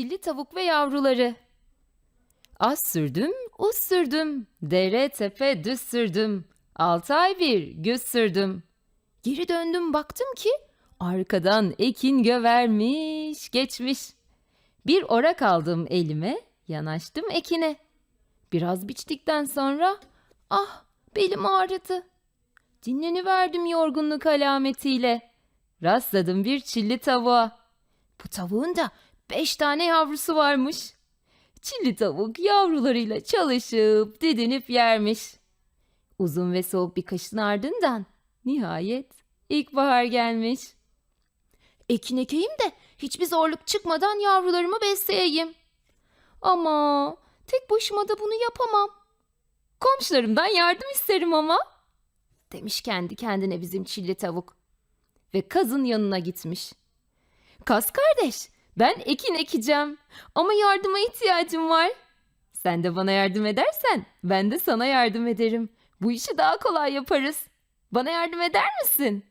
Çilli tavuk ve yavruları. Az sürdüm, uz sürdüm. Dere tepe düz sürdüm. Altı ay bir güz sürdüm. Geri döndüm baktım ki arkadan ekin gövermiş geçmiş. Bir orak aldım elime, yanaştım ekine. Biraz biçtikten sonra ah belim ağrıdı. Dinleniverdim yorgunluk alametiyle. Rastladım bir çilli tavuğa. Bu tavuğun da beş tane yavrusu varmış. Çilli tavuk yavrularıyla çalışıp didinip yermiş. Uzun ve soğuk bir kışın ardından nihayet ilkbahar gelmiş. Ekin ekeyim de hiçbir zorluk çıkmadan yavrularımı besleyeyim. Ama tek başıma da bunu yapamam. Komşularımdan yardım isterim ama. Demiş kendi kendine bizim çilli tavuk. Ve kazın yanına gitmiş. Kaz kardeş, ben ekin ekeceğim ama yardıma ihtiyacım var. Sen de bana yardım edersen ben de sana yardım ederim. Bu işi daha kolay yaparız. Bana yardım eder misin?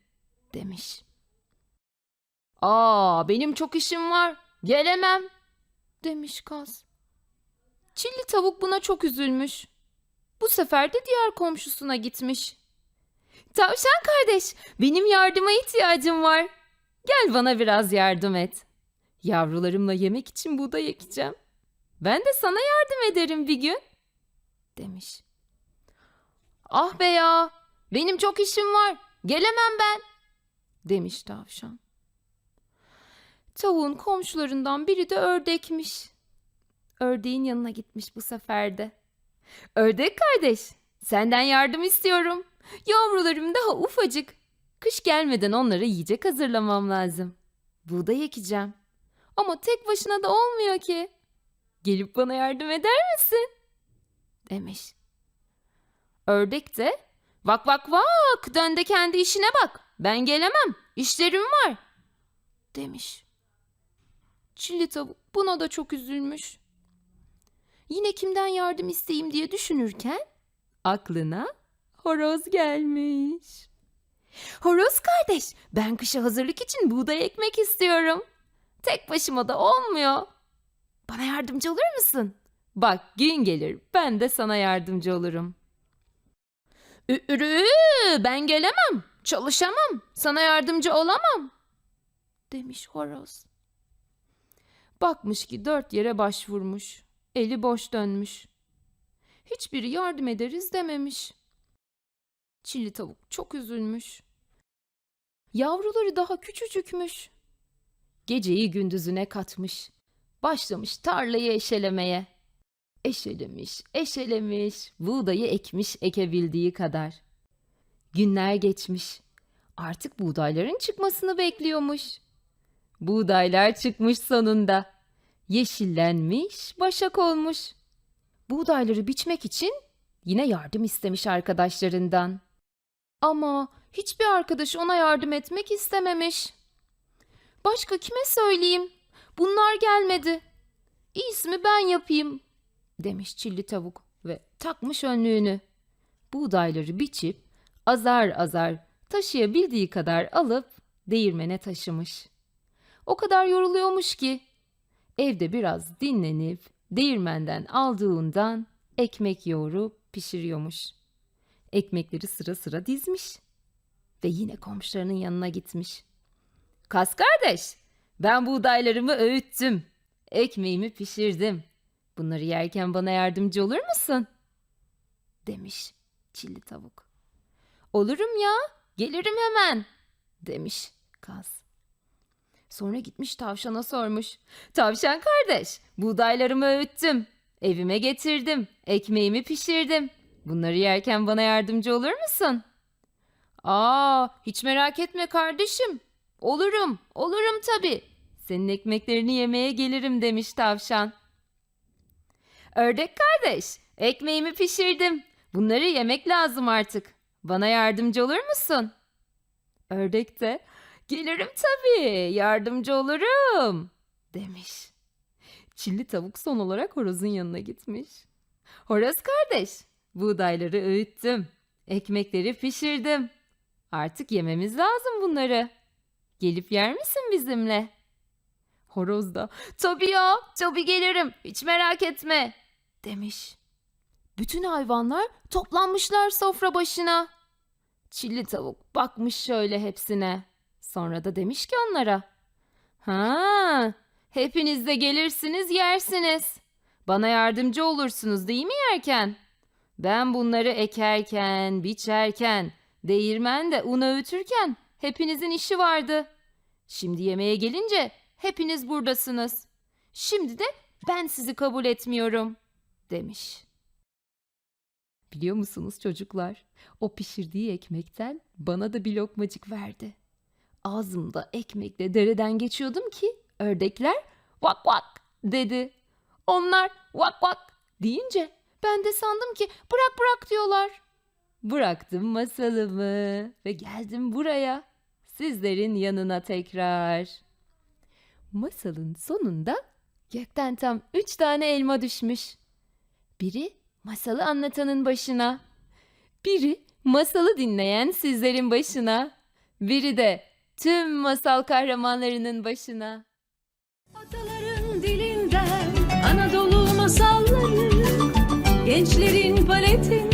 demiş. Aa, benim çok işim var. Gelemem, demiş kaz. Çilli tavuk buna çok üzülmüş. Bu sefer de diğer komşusuna gitmiş. Tavşan kardeş, benim yardıma ihtiyacım var. Gel bana biraz yardım et. Yavrularımla yemek için buğday ekeceğim. Ben de sana yardım ederim bir gün, demiş. Ah be ya, benim çok işim var. Gelemem ben, demiş tavşan. Tavuğun komşularından biri de ördekmiş. Ördeğin yanına gitmiş bu sefer de. Ördek kardeş, senden yardım istiyorum. Yavrularım daha ufacık. Kış gelmeden onlara yiyecek hazırlamam lazım. Buğday ekeceğim. Ama tek başına da olmuyor ki. Gelip bana yardım eder misin? Demiş. Ördek de vak vak vak dön de kendi işine bak. Ben gelemem. İşlerim var. Demiş. Çilli tavuk buna da çok üzülmüş. Yine kimden yardım isteyeyim diye düşünürken aklına horoz gelmiş. Horoz kardeş, ben kışa hazırlık için buğday ekmek istiyorum. Tek başıma da olmuyor. Bana yardımcı olur musun? Bak gün gelir ben de sana yardımcı olurum. Ürü, ben gelemem, çalışamam, sana yardımcı olamam. Demiş horoz. Bakmış ki dört yere başvurmuş. Eli boş dönmüş. Hiçbiri yardım ederiz dememiş. Çilli tavuk çok üzülmüş. Yavruları daha küçücükmüş. Geceyi gündüzüne katmış. Başlamış tarlayı eşelemeye. Eşelemiş, eşelemiş, buğdayı ekmiş ekebildiği kadar. Günler geçmiş. Artık buğdayların çıkmasını bekliyormuş. Buğdaylar çıkmış sonunda. Yeşillenmiş, başak olmuş. Buğdayları biçmek için yine yardım istemiş arkadaşlarından. Ama hiçbir arkadaş ona yardım etmek istememiş. Başka kime söyleyeyim? Bunlar gelmedi. İyisi mi ben yapayım, demiş çilli tavuk ve takmış önlüğünü. Buğdayları biçip azar azar taşıyabildiği kadar alıp değirmene taşımış. O kadar yoruluyormuş ki evde biraz dinlenip değirmenden aldığından ekmek yoğurup pişiriyormuş. Ekmekleri sıra sıra dizmiş ve yine komşularının yanına gitmiş. Kas kardeş, ben buğdaylarımı öğüttüm. Ekmeğimi pişirdim. Bunları yerken bana yardımcı olur musun? Demiş çilli tavuk. Olurum ya, gelirim hemen, demiş kaz. Sonra gitmiş tavşana sormuş. Tavşan kardeş, buğdaylarımı öğüttüm. Evime getirdim. Ekmeğimi pişirdim. Bunları yerken bana yardımcı olur musun? Aa, hiç merak etme kardeşim. Olurum, olurum tabii. Senin ekmeklerini yemeye gelirim demiş tavşan. Ördek kardeş, ekmeğimi pişirdim. Bunları yemek lazım artık. Bana yardımcı olur musun? Ördek de Gelirim tabii, yardımcı olurum, demiş. Çilli tavuk son olarak horozun yanına gitmiş. Horoz kardeş, buğdayları öğüttüm, ekmekleri pişirdim. Artık yememiz lazım bunları. Gelip yer misin bizimle? Horoz da tabii ya tabii gelirim hiç merak etme demiş. Bütün hayvanlar toplanmışlar sofra başına. Çilli tavuk bakmış şöyle hepsine. Sonra da demiş ki onlara. Ha, hepiniz de gelirsiniz yersiniz. Bana yardımcı olursunuz değil mi yerken? Ben bunları ekerken, biçerken, değirmende un öğütürken hepinizin işi vardı. Şimdi yemeğe gelince hepiniz buradasınız. Şimdi de ben sizi kabul etmiyorum demiş. Biliyor musunuz çocuklar? O pişirdiği ekmekten bana da bir lokmacık verdi. Ağzımda ekmekle dereden geçiyordum ki ördekler vak vak dedi. Onlar vak vak deyince ben de sandım ki bırak bırak diyorlar. Bıraktım masalımı ve geldim buraya. Sizlerin yanına tekrar. Masalın sonunda gökten tam üç tane elma düşmüş. Biri masalı anlatanın başına. Biri masalı dinleyen sizlerin başına. Biri de tüm masal kahramanlarının başına. Ataların dilinden Anadolu masalları Gençlerin paletinde